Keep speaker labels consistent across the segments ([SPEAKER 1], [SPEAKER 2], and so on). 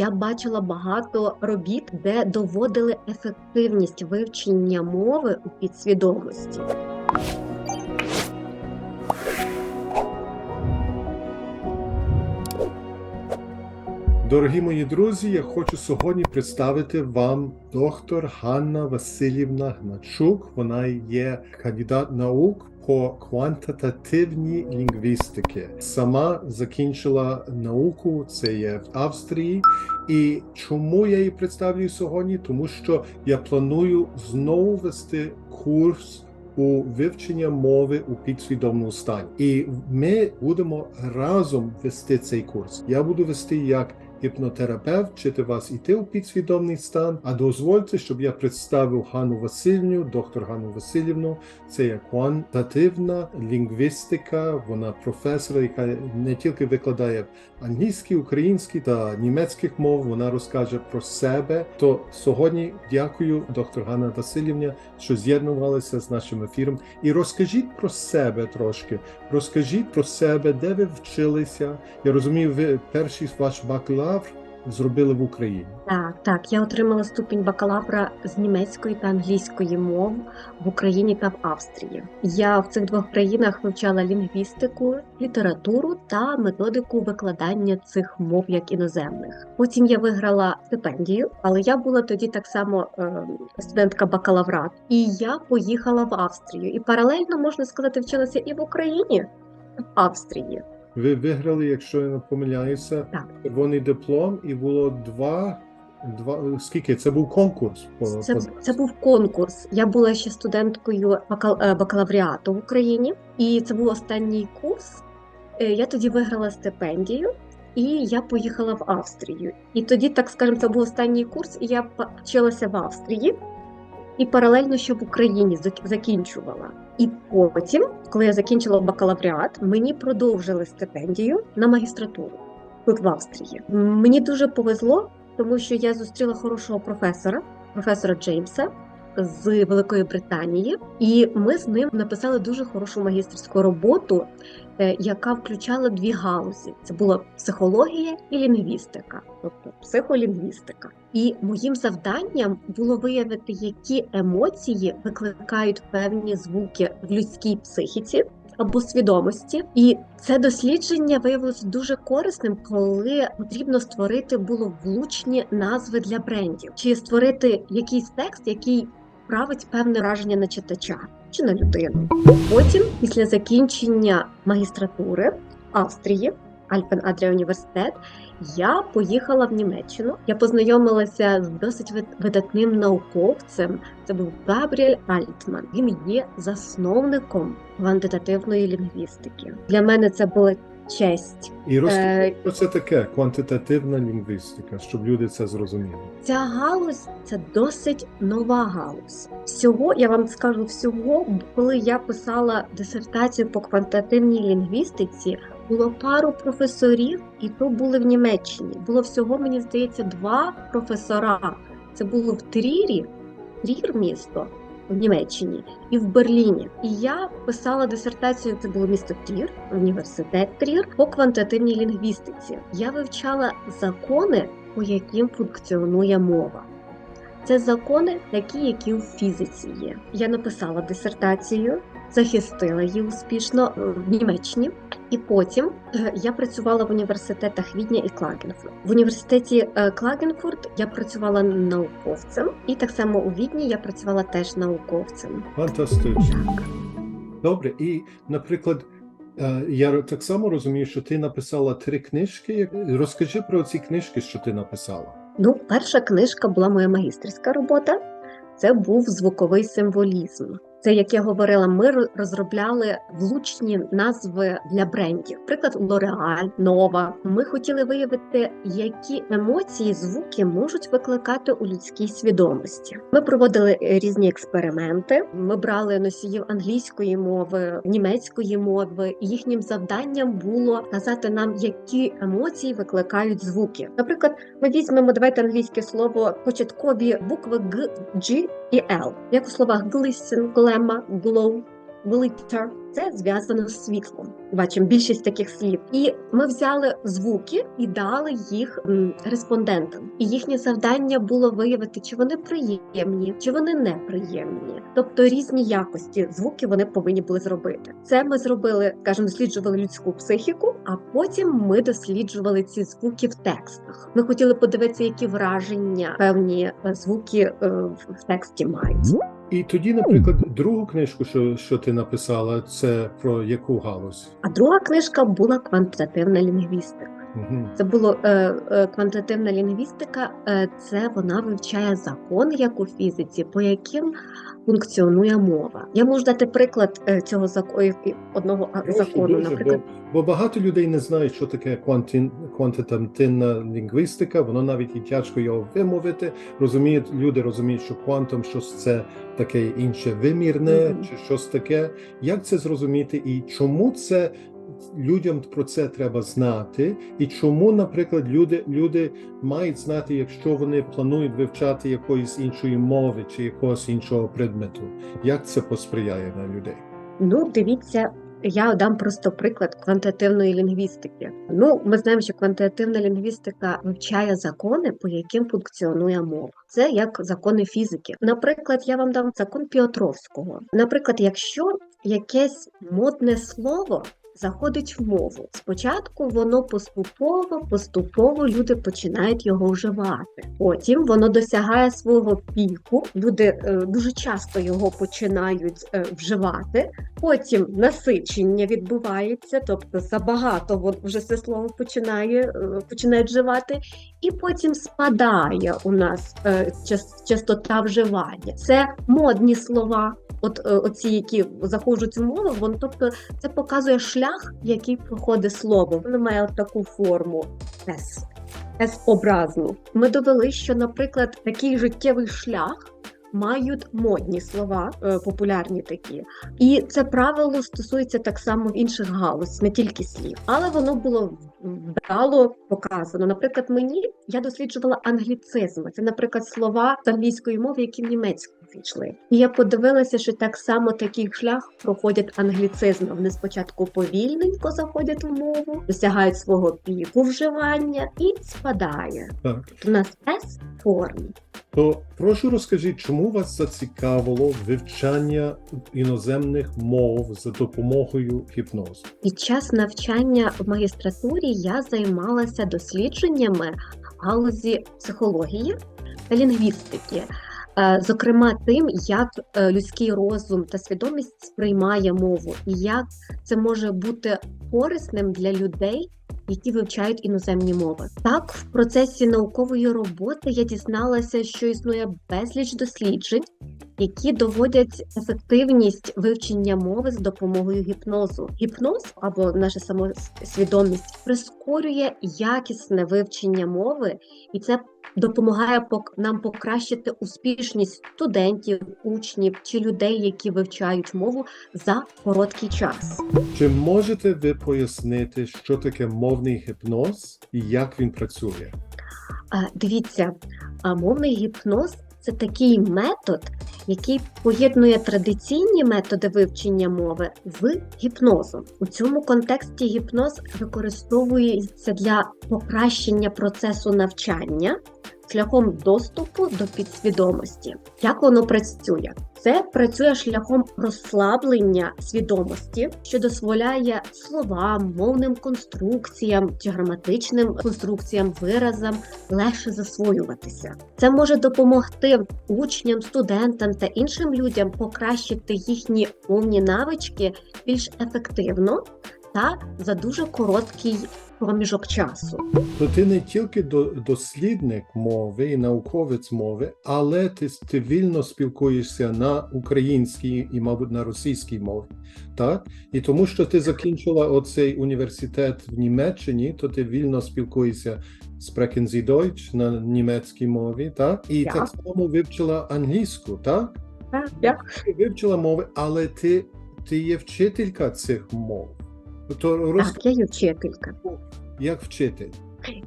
[SPEAKER 1] я бачила багато робіт, де доводили ефективність вивчення мови у підсвідомості.
[SPEAKER 2] Дорогі мої друзі, я хочу сьогодні представити вам доктор Ганна Васильівна Гначук. Вона є кандидат наук по квантитативній лінгвістики. Сама закінчила науку, це є в Австрії. І чому я її представлю сьогодні? Тому що я планую знову вести курс. У вивчення мови у підсвідомому стані, і ми будемо разом вести цей курс. Я буду вести як гіпнотерапевт, вчити вас іти у підсвідомий стан. А дозвольте, щоб я представив Ганну Васильівну, доктор Ганну Васильівну. Це є квантативна лінгвістика. Вона професор, яка не тільки викладає англійський, український та німецьких мов. Вона розкаже про себе. То сьогодні дякую, доктор Ганна Васильівна, що з'єднувалися з нашим ефіром. І розкажіть про себе трошки. Розкажіть про себе, де ви вчилися. Я розумію, ви перший ваш бакалавр зробили в Україні.
[SPEAKER 1] Так, так, я отримала ступінь бакалавра з німецької та англійської мов в Україні та в Австрії. Я в цих двох країнах вивчала лінгвістику, літературу та методику викладання цих мов як іноземних. Потім я виграла стипендію, але я була тоді так само е, студентка бакалаврату, і я поїхала в Австрію. І паралельно можна сказати, вчилася і в Україні, в Австрії.
[SPEAKER 2] Ви виграли, якщо я не помиляюся,
[SPEAKER 1] Так.
[SPEAKER 2] червоний диплом, і було два. Два скільки це був конкурс?
[SPEAKER 1] Це, це був конкурс. Я була ще студенткою бакал- е, бакалавріату в Україні, і це був останній курс. Е, Я тоді виграла стипендію, і я поїхала в Австрію. І тоді, так скажемо, це був останній курс, і я вчилася в Австрії. І паралельно, що в Україні зак- закінчувала. І потім, коли я закінчила бакалавріат, мені продовжили стипендію на магістратуру тут в Австрії. Мені дуже повезло, тому що я зустріла хорошого професора, професора Джеймса з Великої Британії, і ми з ним написали дуже хорошу магістерську роботу, яка включала дві галузі: це була психологія і лінгвістика, тобто психолінгвістика. І моїм завданням було виявити, які емоції викликають певні звуки в людській психіці або свідомості. І це дослідження виявилося дуже корисним, коли потрібно створити було влучні назви для брендів, чи створити якийсь текст, який править певне враження на читача чи на людину. Потім, після закінчення магістратури Австрії, Альпен Адрія університет, я поїхала в Німеччину. Я познайомилася з досить вид- видатним науковцем. Це був Габріель Альтман. Він є засновником квантитативної лінгвістики. Для мене це була честь.
[SPEAKER 2] І розкажіть,
[SPEAKER 1] Е,
[SPEAKER 2] що це таке квантитативна лінгвістика, щоб люди це зрозуміли.
[SPEAKER 1] Ця галузь це досить нова галузь. Всього я вам скажу всього, коли я писала дисертацію по квантитативній лінгвістиці, було пару професорів, і то були в Німеччині. Було всього, мені здається, два професора. Це було в Трірі, Трір місто в Німеччині і в Берліні. І я писала дисертацію. Це було місто Трір, університет Трір по квантитативній лінгвістиці. Я вивчала закони, по яким функціонує мова. Це закони, такі, які у фізиці є. Я написала дисертацію, захистила її успішно е, в Німеччині, і потім е, я працювала в університетах Відня і Клагенфурт. В університеті е, Клагенфурт я працювала науковцем, і так само у Відні я працювала теж науковцем.
[SPEAKER 2] Фантастично. Добре, і, наприклад, е, я так само розумію, що ти написала три книжки. Розкажи про ці книжки, що ти написала.
[SPEAKER 1] Ну, перша книжка була моя магістерська робота. Це був звуковий символізм. Це, як я говорила, ми розробляли влучні назви для брендів. Приклад L'Oreal, Nova. Ми хотіли виявити, які емоції звуки можуть викликати у людській свідомості. Ми проводили е, різні експерименти. Ми брали носіїв англійської мови, німецької мови. Їхнім завданням було казати нам, які емоції викликають звуки. Наприклад, ми візьмемо давайте англійське слово початкові букви Г, G і L, як у словах glisten, glamour, glow. Glitter – це зв'язано з світлом. Бачимо більшість таких слів. І ми взяли звуки і дали їх респондентам. І їхнє завдання було виявити, чи вони приємні, чи вони неприємні. Тобто різні якості звуки вони повинні були зробити. Це ми зробили, скажімо, досліджували людську психіку, а потім ми досліджували ці звуки в текстах. Ми хотіли подивитися, які враження певні е, звуки е, в тексті мають.
[SPEAKER 2] І тоді, наприклад, другу книжку, що, що ти написала, це про яку галузь?
[SPEAKER 1] А друга книжка була квантитативна лінгвістика. Це було е, е, квантитативна лінгвістика. Е, це вона вивчає закони, як у фізиці, по яким функціонує мова. Я можу дати приклад е, цього закону одного а, закону.
[SPEAKER 2] дуже,
[SPEAKER 1] Наприклад,
[SPEAKER 2] бо, бо багато людей не знають, що таке квантин, квантитативна лінгвістика, воно навіть і тяжко його вимовити. Розуміють, люди розуміють, що квантом щось це таке інше вимірне,
[SPEAKER 1] Мгм.
[SPEAKER 2] чи щось таке. Як це зрозуміти і чому це людям про це треба знати? І чому, наприклад, люди, люди мають знати, якщо вони планують вивчати якоїсь іншої мови чи якогось іншого предмету? Як це посприяє на людей?
[SPEAKER 1] ну дивіться. Я дам просто приклад квантитативної лінгвістики. Ну, ми знаємо, що квантитативна лінгвістика вивчає закони, по яким функціонує мова. Це як закони фізики. Наприклад, я вам дам закон Піотровського. Наприклад, якщо якесь модне слово заходить в мову, спочатку воно поступово, поступово люди починають його вживати. Потім воно досягає свого піку. Люди е, дуже часто його починають е, вживати. Потім насичення відбувається, тобто забагато вже це слово починає е, починають вживати, і потім спадає у нас е, час- частота вживання. Це модні слова. От е, оці, які заходять в мову, вон, тобто це показує шлях, який проходить слово. Воно має таку форму S. S-образну. Ми довели, що, наприклад, такий життєвий шлях мають модні слова, е, популярні такі. І це правило стосується так само в інших галузь, не тільки слів. Але воно було вдало показано. Наприклад, мені я досліджувала англіцизми. Це, наприклад, слова з англійської мови, які в німецьку війшли. І я подивилася, що так само такий шлях проходять англіцизми. Вони спочатку повільненько заходять в мову, досягають свого піку вживання і спадає.
[SPEAKER 2] Так.
[SPEAKER 1] У нас S формі.
[SPEAKER 2] То прошу розкажіть, чому вас зацікавило вивчання іноземних мов за допомогою гіпнозу?
[SPEAKER 1] Під час навчання в магістратурі я займалася дослідженнями галузі психології та лінгвістики. Е, Зокрема, тим, як е, людський розум та свідомість сприймає мову, і як це може бути корисним для людей, які вивчають іноземні мови. Так, в процесі наукової роботи я дізналася, що існує безліч досліджень, які доводять ефективність вивчення мови з допомогою гіпнозу. Гіпноз або наша самосвідомість прискорює якісне вивчення мови, і це допомагає нам покращити успішність студентів, учнів чи людей, які вивчають мову за короткий час.
[SPEAKER 2] Чи можете ви пояснити, що таке мовний гіпноз і як він працює?
[SPEAKER 1] Дивіться, мовний гіпноз це такий метод, який поєднує традиційні методи вивчення мови з гіпнозом. У цьому контексті гіпноз використовується для покращення процесу навчання шляхом доступу до підсвідомості. Як воно працює? Це працює шляхом розслаблення свідомості, що дозволяє словам, мовним конструкціям чи граматичним конструкціям, виразам легше засвоюватися. Це може допомогти учням, студентам та іншим людям покращити їхні мовні навички більш ефективно та за дуже короткий проміжок часу.
[SPEAKER 2] То ти не тільки до- дослідник мови і науковець мови, але ти, ти вільно спілкуєшся на українській і, мабуть, на російській мові. Так? І тому, що ти закінчила оцей університет в Німеччині, то ти вільно спілкуєшся sprechen Sie Deutsch на німецькій мові, так? І
[SPEAKER 1] Так.
[SPEAKER 2] так само вивчила англійську, так?
[SPEAKER 1] Так,
[SPEAKER 2] Ти вивчила мови, але ти, ти є вчителька цих мов. То розкажи,
[SPEAKER 1] так я є вчителька.
[SPEAKER 2] як вчитель.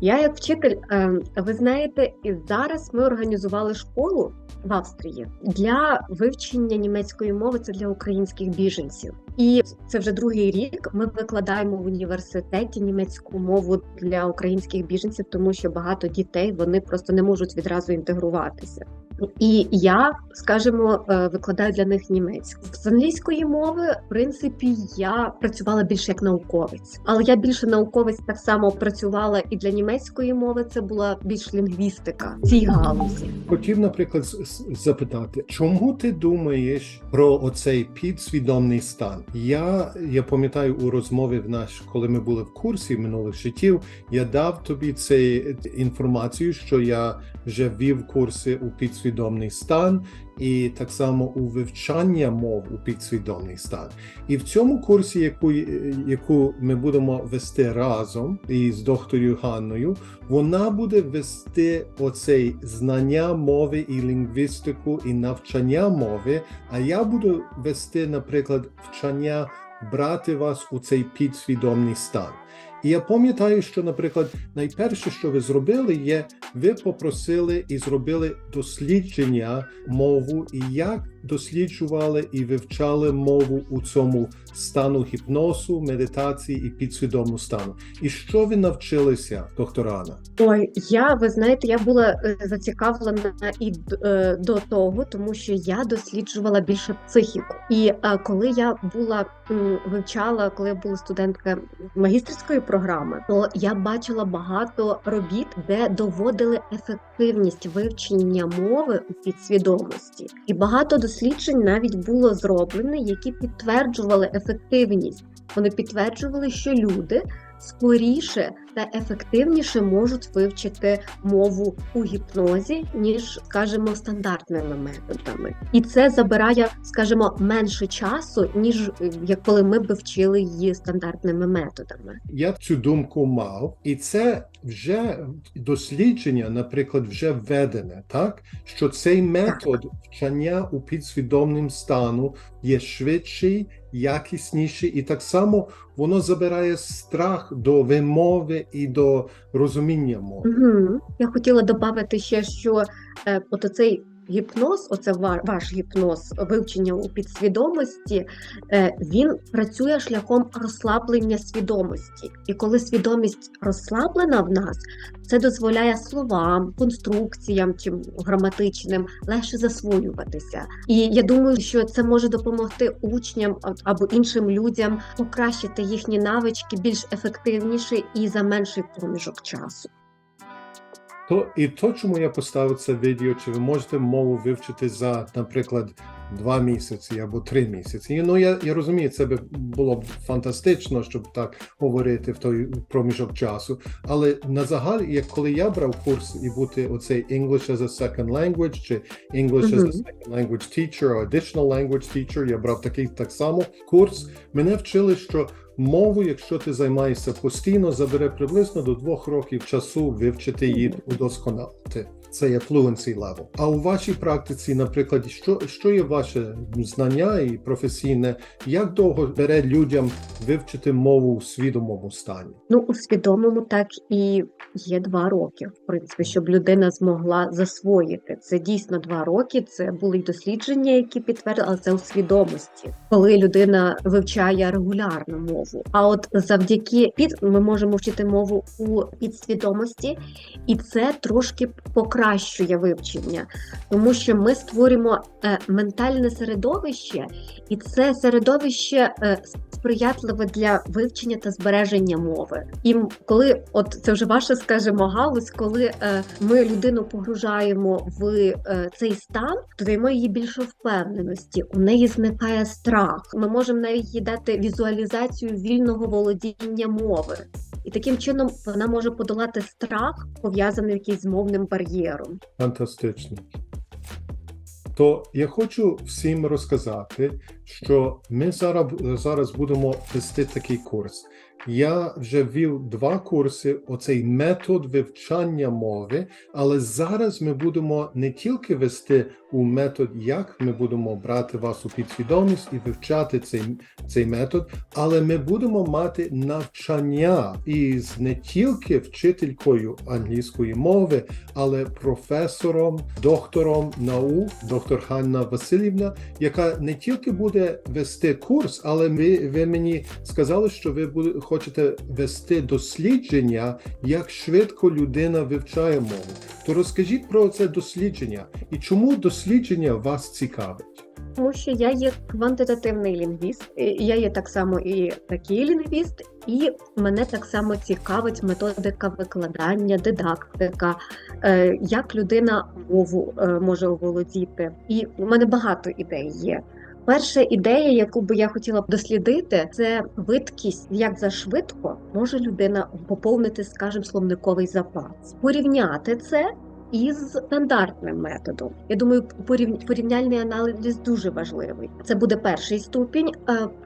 [SPEAKER 1] Я як вчитель, е, ви знаєте, і зараз ми організували школу в Австрії для вивчення німецької мови. Це для українських біженців, і це вже другий рік. Ми викладаємо в університеті німецьку мову для українських біженців, тому що багато дітей вони просто не можуть відразу інтегруватися. І я, скажімо, е, викладаю для них німецьку з англійської мови. В принципі, я працювала більше як науковець, але я більше науковець так само працювала і для німецької мови. Це була більш лінгвістика в цій галузі.
[SPEAKER 2] Хотів, наприклад, запитати, чому ти думаєш про оцей підсвідомий стан? Я, я пам'ятаю у розмові в наш, коли ми були в курсі минулих життів, я дав тобі цю інформацію, що я вже вів курси у підсвідомний стан, і так само у вивчання мов у підсвідомий стан. І в цьому курсі, яку, яку ми будемо вести разом із докторою Ганною, вона буде вести оцей знання мови і лінгвістику і навчання мови. А я буду вести, наприклад, вчення брати вас у цей підсвідомий стан. І я пам'ятаю, що, наприклад, найперше, що ви зробили, є ви попросили і зробили дослідження мову, і як досліджували і вивчали мову у цьому стану гіпнозу, медитації і підсвідомому стану. І що ви навчилися, доктора Анна?
[SPEAKER 1] Ой, я ви знаєте, я була е, зацікавлена і е, до того, тому що я досліджувала більше психіку. І е, коли я була м, вивчала, коли я була студентка магістерської програми, то я бачила багато робіт, де доводили ефективність вивчення мови у підсвідомості, і багато досліджень навіть було зроблено, які підтверджували ефективність. Вони підтверджували, що люди скоріше та ефективніше можуть вивчити мову у гіпнозі, ніж, скажімо, стандартними методами. І це забирає, скажімо, менше часу, ніж як коли ми б вчили її стандартними методами.
[SPEAKER 2] Я цю думку мав, і це вже дослідження, наприклад, вже введене, так що цей метод вчення у підсвідомним стану є швидший, якісніший, і так само воно забирає страх до вимови і до розуміння мови.
[SPEAKER 1] Угу. Я хотіла додати ще, що е, от цей гіпноз, оце ва- ваш гіпноз, вивчення у підсвідомості, е, він працює шляхом розслаблення свідомості. І коли свідомість розслаблена в нас, це дозволяє словам, конструкціям чи граматичним легше засвоюватися. І я думаю, що це може допомогти учням або іншим людям покращити їхні навички більш ефективніше і за менший проміжок часу.
[SPEAKER 2] То і то, чому я поставив це відео, чи ви можете мову вивчити за, наприклад, два місяці або три місяці. Ну я, я розумію, це би було б фантастично, щоб так говорити в той проміжок часу. Але на загал, як коли я брав курс і бути оцей English as a second language, чи English as a second language teacher, or additional language teacher, я брав такий так само курс. Мене вчили, що мову, якщо ти займаєшся постійно, забере приблизно до двох років часу вивчити її удосконалити. Це є fluency level. А у вашій практиці, наприклад, що, що є ваше знання і професійне, як довго бере людям вивчити мову у свідомому стані?
[SPEAKER 1] Ну, у свідомому так і є два роки, в принципі, щоб людина змогла засвоїти. Це дійсно два роки. Це були й дослідження, які підтвердили, але це у свідомості, коли людина вивчає регулярну мову. А от завдяки під ми можемо вчити мову у підсвідомості, і це трошки покращує вивчення, тому що ми створюємо е, ментальне середовище, і це середовище е, сприятливе для вивчення та збереження мови. І коли, от це вже ваша, скажімо, галузь, коли е, ми людину погружаємо в цей стан, то даємо їй більше впевненості. У неї зникає страх. Ми можемо навіть їй дати візуалізацію вільного володіння мови. І таким чином вона може подолати страх, пов'язаний якийсь з мовним бар'єром.
[SPEAKER 2] Фантастично. То я хочу всім розказати, що ми зараз, зараз будемо вести такий курс. Я вже ввів два курси, оцей метод вивчання мови, але зараз ми будемо не тільки вести у метод, як ми будемо брати вас у підсвідомість і вивчати цей, цей метод, але ми будемо мати навчання із не тільки вчителькою англійської мови, але професором, доктором наук, доктор Ганна Васильівна, яка не тільки буде вести курс, але ви, ви мені сказали, що ви буде, хочете вести дослідження, як швидко людина вивчає мову. То розкажіть про це дослідження і чому дослідження вас цікавить?
[SPEAKER 1] Тому що я є квантитативний лінгвіст, я є так само і такий лінгвіст, і мене так само цікавить методика викладання, дидактика, е, як людина мову е, може оволодіти. І у мене багато ідей є. Перша ідея, яку би я хотіла б дослідити, це видкість, як зашвидко може людина поповнити, скажімо, словниковий запас, порівняти це із стандартним методом. Я думаю, порів- порівняльний аналіз дуже важливий. Це буде перший ступінь.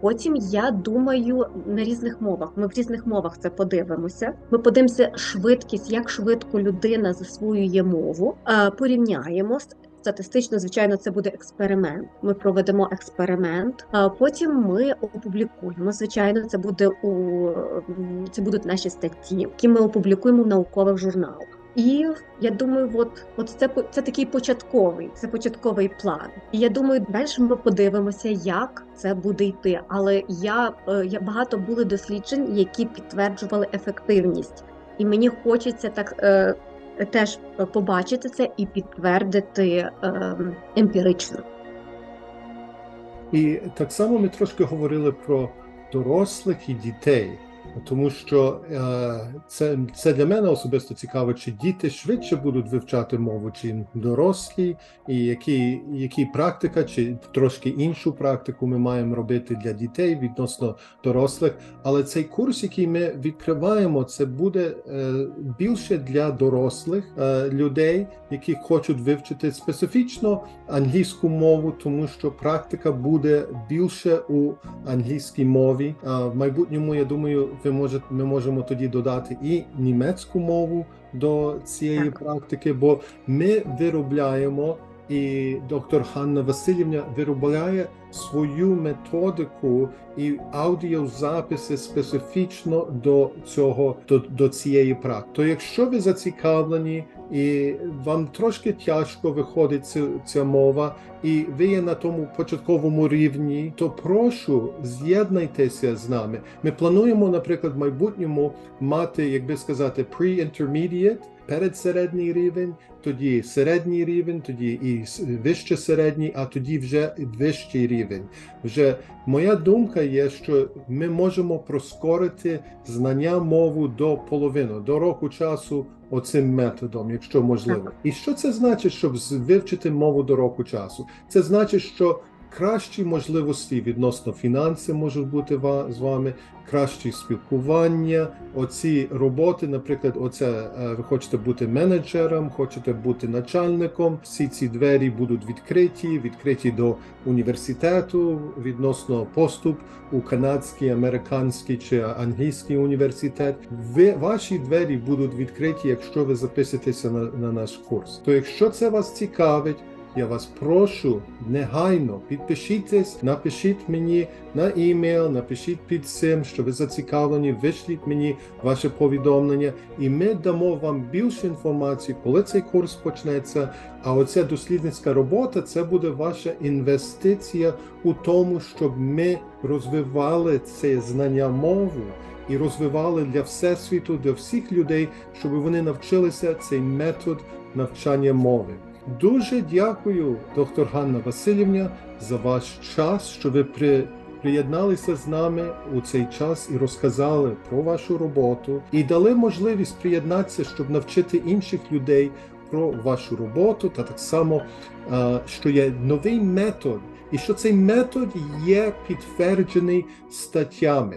[SPEAKER 1] Потім я думаю на різних мовах. Ми в різних мовах це подивимося. Ми подивимося швидкість, як швидко людина засвоює мову. Порівняємо Статистично, звичайно, це буде експеримент. Ми проведемо експеримент, а потім ми опублікуємо. Звичайно, це буде у це будуть наші статті, які ми опублікуємо в наукових журналах. І я думаю, от, от це це такий початковий, це початковий план. І я думаю, далі ми подивимося, як це буде йти. Але я, е, я багато були досліджень, які підтверджували ефективність, і мені хочеться так. е, Теж побачити це і підтвердити ем, емпірично.
[SPEAKER 2] І так само ми трошки говорили про дорослих і дітей, тому що е, це, це для мене особисто цікаво, чи діти швидше будуть вивчати мову, чи дорослі, і які, які практика, чи трошки іншу практику ми маємо робити для дітей відносно дорослих. Але цей курс, який ми відкриваємо, це буде е, більше для дорослих е, людей, які хочуть вивчити специфічно англійську мову, тому що практика буде більше у англійській мові. А в майбутньому, я думаю, ви можете, ми можемо тоді додати і німецьку мову до цієї
[SPEAKER 1] Так.
[SPEAKER 2] практики, бо ми виробляємо. І доктор Ханна Васильівна виробляє свою методику і аудіозаписи специфічно до цього до, до цієї практики. То якщо ви зацікавлені і вам трошки тяжко виходить ця, ця мова, і ви є на тому початковому рівні, то прошу з'єднайтеся з нами. Ми плануємо, наприклад, в майбутньому мати, як би сказати, pre-intermediate, передсередній рівень, тоді середній рівень, тоді і вище середній, а тоді вже вищий рівень. Вже моя думка є, що ми можемо проскорити знання мову до половини, до року часу оцим методом, якщо можливо. І що це значить, щоб вивчити мову до року часу? Це значить, що кращі можливості відносно фінансів можуть бути з вами, кращі спілкування, оці роботи, наприклад, оце е, ви хочете бути менеджером, хочете бути начальником. Всі ці двері будуть відкриті, відкриті до університету відносно поступ у канадський, американський чи англійський університет. Ви ваші двері будуть відкриті, якщо ви записуєтеся на, на наш курс. То якщо це вас цікавить. Я вас прошу негайно підпишіться, напишіть мені на імейл, напишіть під цим, що ви зацікавлені, вишліть мені ваше повідомлення, і ми дамо вам більше інформації, коли цей курс почнеться. А оця дослідницька робота це буде ваша інвестиція у тому, щоб ми розвивали це знання мову. І розвивали для всесвіту, для всіх людей, щоб вони навчилися цей метод навчання мови. Дуже дякую, доктор Ганна Васильівна, за ваш час, що ви при, приєдналися з нами у цей час і розказали про вашу роботу, і дали можливість приєднатися, щоб навчити інших людей про вашу роботу, та так само, е, що є новий метод, і що цей метод є підтверджений статтями.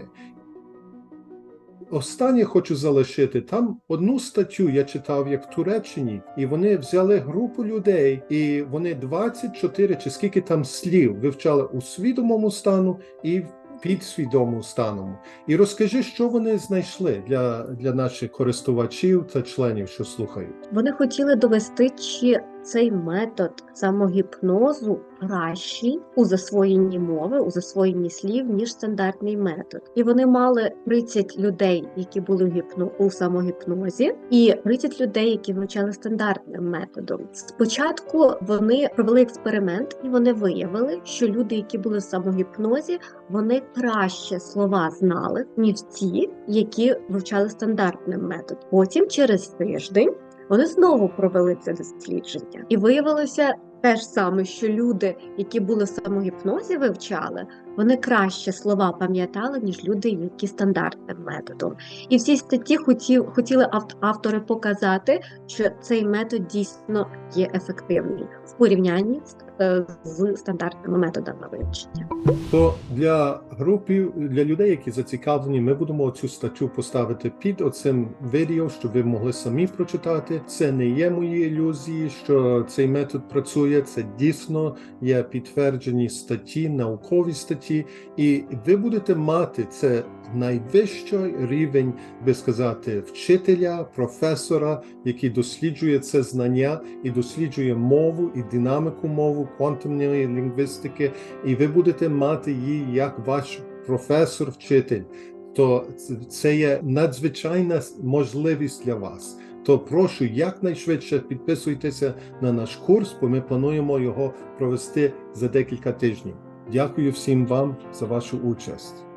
[SPEAKER 2] Останнє хочу залишити. Там одну статтю я читав як в Туреччині, і вони взяли групу людей, і вони 24 чи скільки там слів вивчали у свідомому стану і підсвідому станом. І розкажи, що вони знайшли для, для наших користувачів та членів, що слухають.
[SPEAKER 1] Вони хотіли довести, чи цей метод самогіпнозу кращий у засвоєнні мови, у засвоєнні слів, ніж стандартний метод. І вони мали 30 людей, які були гіпно у самогіпнозі, і 30 людей, які вивчали стандартним методом. Спочатку вони провели експеримент, і вони виявили, що люди, які були в самогіпнозі, вони краще слова знали, ніж ті, які вивчали стандартним методом. Потім через тиждень. Вони знову провели це дослідження, і виявилося те ж саме, що люди, які були в самогіпнозі, вивчали, вони краще слова пам'ятали, ніж люди, які стандартним методом. І в цій статті хотів, хотіли автори показати, що цей метод дійсно є ефективний в порівнянні з, з стандартними методами вивчення.
[SPEAKER 2] То для групи, для людей, які зацікавлені, ми будемо цю статтю поставити під оцим відео, щоб ви могли самі прочитати. Це не є мої ілюзії, що цей метод працює. Це дійсно є підтверджені статті, наукові статті, і ви будете мати це найвищий рівень, би сказати, вчителя, професора, який досліджує це знання і досліджує мову і динаміку мову, квантумної лінгвістики, і ви будете мати її як ваш професор-вчитель. То це- це є надзвичайна можливість для вас. То прошу якнайшвидше підписуйтеся на наш курс, бо ми плануємо його провести за декілька тижнів. Дякую всім вам за вашу участь.